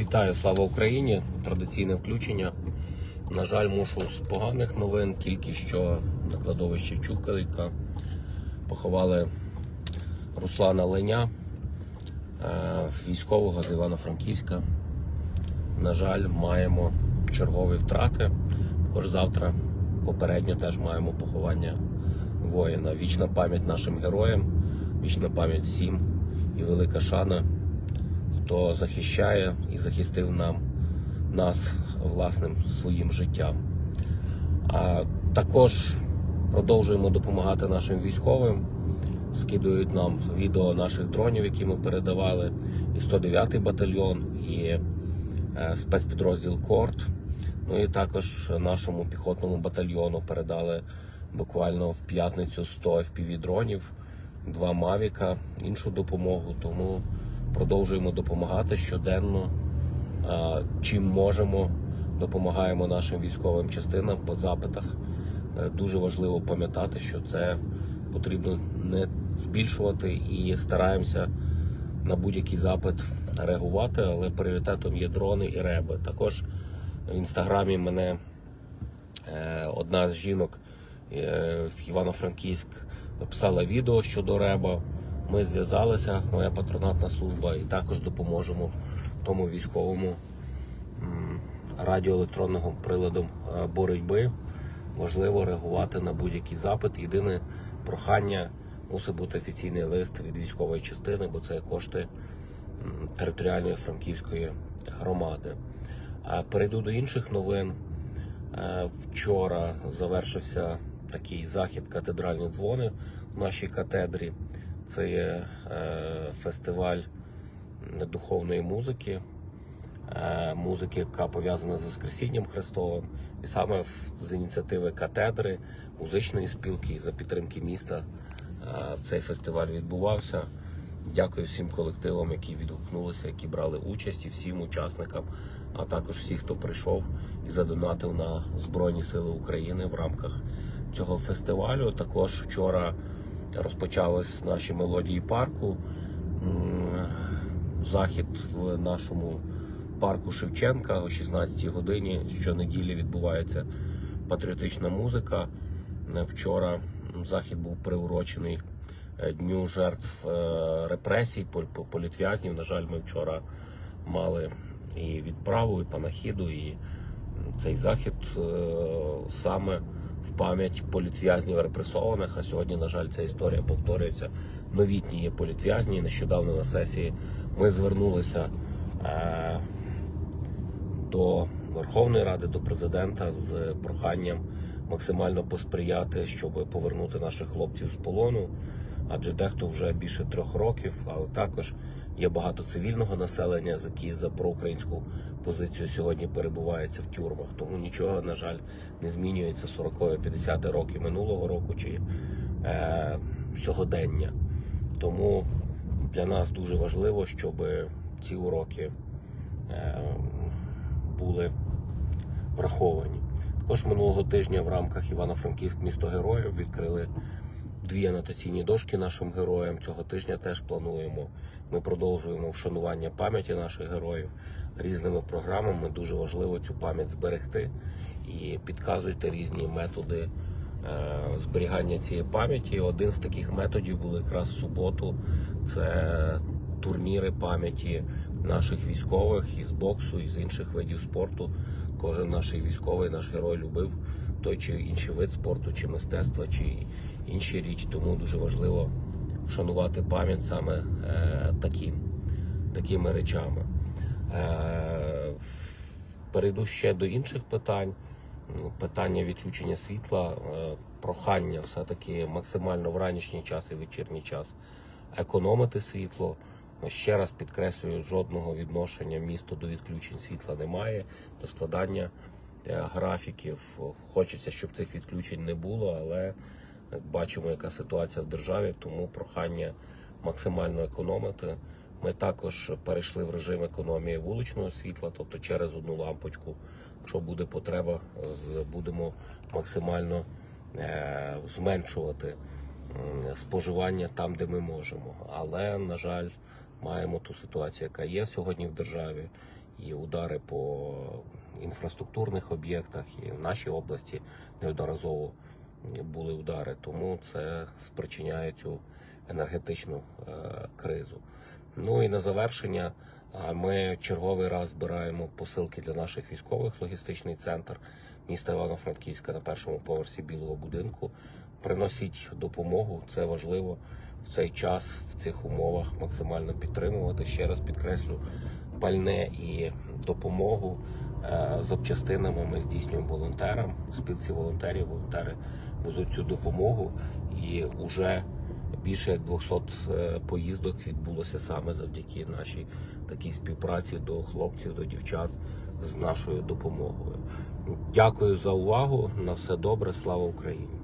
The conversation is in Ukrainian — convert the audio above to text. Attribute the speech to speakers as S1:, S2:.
S1: Вітаю, слава Україні! Традиційне включення. На жаль, мушу з поганих новин, тільки що на кладовищі Чукалика поховали Руслана Леня, е, військового з Івано-Франківська. На жаль, маємо чергові втрати. Також завтра попередньо теж маємо поховання воїна. Вічна пам'ять нашим героям, вічна пам'ять всім і велика шана хто захищає і захистив нам нас власним своїм життям. А також продовжуємо допомагати нашим військовим. Скидують нам відео наших дронів, які ми передавали, і 109-й батальйон, і е, спецпідрозділ Корт. Ну і також нашому піхотному батальйону передали буквально в п'ятницю 100 FPV дронів, два Мавіка, іншу допомогу. Тому продовжуємо допомагати щоденно. Чим можемо, допомагаємо нашим військовим частинам по запитах. Е, Дуже важливо пам'ятати, що це потрібно не збільшувати і стараємося на будь-який запит реагувати, але пріоритетом є дрони і реби. Також в інстаграмі мене е, одна з жінок е, в Івано-Франківськ написала відео щодо реба. Ми зв'язалися, моя патронатна служба, і також допоможемо тому військовому м, радіоелектронного приладом е, боротьби. Важливо реагувати на будь-який запит. Єдине прохання мусить бути офіційний лист від військової частини, бо це кошти територіальної франківської громади. Перейду до інших новин. Е, Вчора завершився такий захід катедральні дзвони в нашій катедрі. Це є е, фестиваль духовної музики, е, музики, яка пов'язана з Воскресінням Христовим. І саме з ініціативи катедри, музичної спілки за підтримки міста е, цей фестиваль відбувався. Дякую всім колективам, які відгукнулися, які брали участь, і всім учасникам, а також всіх, хто прийшов і задонатив на Збройні Сили України в рамках цього фестивалю. Також вчора розпочались наші мелодії парку. Захід в нашому парку Шевченка о 16-й годині. Щонеділі відбувається патріотична музика. Е, Вчора захід був приурочений е, дню жертв е, репресій, пол- по- політв'язнів. На жаль, ми вчора мали і відправу, і панахіду, і цей захід саме в пам'ять політв'язнів репресованих. А сьогодні, на жаль, ця історія повторюється. Новітні є політв'язні. Нещодавно на сесії ми звернулися е, до Верховної Ради, до президента з проханням максимально посприяти, щоб повернути наших хлопців з полону. Адже дехто вже більше трьох років, але також є багато цивільного населення, які за проукраїнську позицію сьогодні перебувається в тюрмах. Тому нічого, на жаль, не змінюється 40-50 роки минулого року чи е, сьогодення. Тому для нас дуже важливо, щоб ці уроки е, були враховані. Також минулого тижня в рамках Івано-Франківськ місто героїв відкрили дві анотаційні дошки нашим героям. Цього тижня теж плануємо. Ми продовжуємо вшанування пам'яті наших героїв різними програмами. Дуже важливо цю пам'ять зберегти і підказуйте різні методи е, зберігання цієї пам'яті. Один з таких методів був якраз в суботу. Це турніри пам'яті наших військових із боксу, і з інших видів спорту. Кожен наш військовий, наш герой любив той чи інший вид спорту, чи мистецтва, чи інші річ. Тому дуже важливо вшанувати пам'ять саме е, таким, такими речами. Е, перейду ще до інших питань. Ну, Питання відключення світла, е, прохання все-таки максимально в ранішній час і вечірній час економити світло. Ще раз підкреслюю, жодного відношення місто до відключень світла немає, до складання графіків. Хочеться, щоб цих відключень не було, але бачимо, яка ситуація в державі, тому прохання максимально економити. Ми також перейшли в режим економії вуличного світла, тобто через одну лампочку, якщо буде потреба, будемо максимально е, зменшувати споживання там, де ми можемо. Але, на жаль, маємо ту ситуацію, яка є сьогодні в державі. І удари по інфраструктурних об'єктах, і в нашій області неодноразово були удари. Тому це спричиняє цю енергетичну е, кризу. Ну і на завершення. Ми черговий раз збираємо посилки для наших військових логістичний центр міста Івано-Франківська на першому поверсі білого будинку. Приносіть допомогу, це важливо в цей час, в цих умовах максимально підтримувати. Ще раз підкреслю пальне і допомогу е, запчастинами. Ми здійснюємо волонтерам, спілці волонтерів. Волонтери везуть цю допомогу і вже більше як 200 е, поїздок відбулося саме завдяки нашій такій співпраці до хлопців, до дівчат з нашою допомогою. Дякую за увагу. На все добре. Слава Україні!